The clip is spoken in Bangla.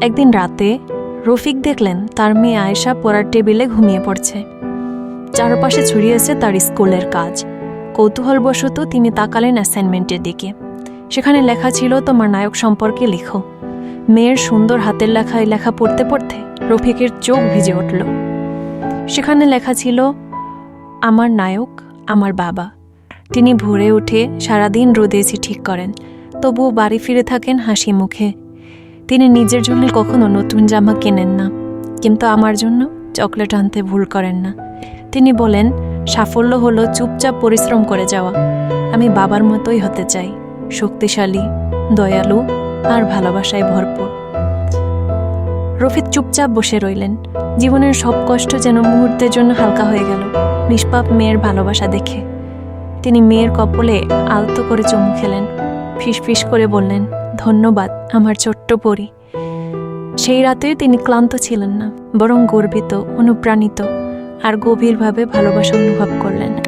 একদিন রাতে রফিক দেখলেন তার মেয়ে আয়েশা পড়ার টেবিলে ঘুমিয়ে পড়ছে। চারপাশে ছড়িয়েছে তার স্কুলের কাজ। কৌতূহলবশত তিনি তাকালেন অ্যাসাইনমেন্টের দিকে। সেখানে লেখা ছিল, তোমার নায়ক সম্পর্কে লিখো। মেয়ের সুন্দর হাতের লেখা এই লেখা পড়তে পড়তে রফিকের চোখ ভিজে উঠল। সেখানে লেখা ছিল, আমার নায়ক, আমার বাবা। তিনি ভোরে উঠে সারাদিন রোদে এসে ঠিক করেন। তবুও বাড়ি ফিরে থাকেন হাসি মুখে। তিনি নিজের জন্য কখনো নতুন জামা কেনেন না, কিন্তু আমার জন্য চকলেট আনতে ভুল করেন না। তিনি বলেন, সাফল্য হলো চুপচাপ পরিশ্রম করে যাওয়া। আমি বাবার মতোই হতে চাই। শক্তিশালী, দয়ালু আর ভালোবাসায় ভরপুর। রফিক চুপচাপ বসে রইলেন। জীবনের সব কষ্ট যেন মুহূর্তের জন্য হালকা হয়ে গেল, নিষ্পাপ মেয়ের ভালোবাসা দেখে। তিনি মেয়ের কপলে আলতো করে চুমু খেলেন। ফিসফিস করে বললেন, ধন্যবাদ, আমার ছোট্ট পরি। সেই রাতে তিনি ক্লান্ত ছিলেন না, বরং গর্বিত, অনুপ্রাণিত, আর গভীরভাবে ভালোবাসা অনুভব করলেন।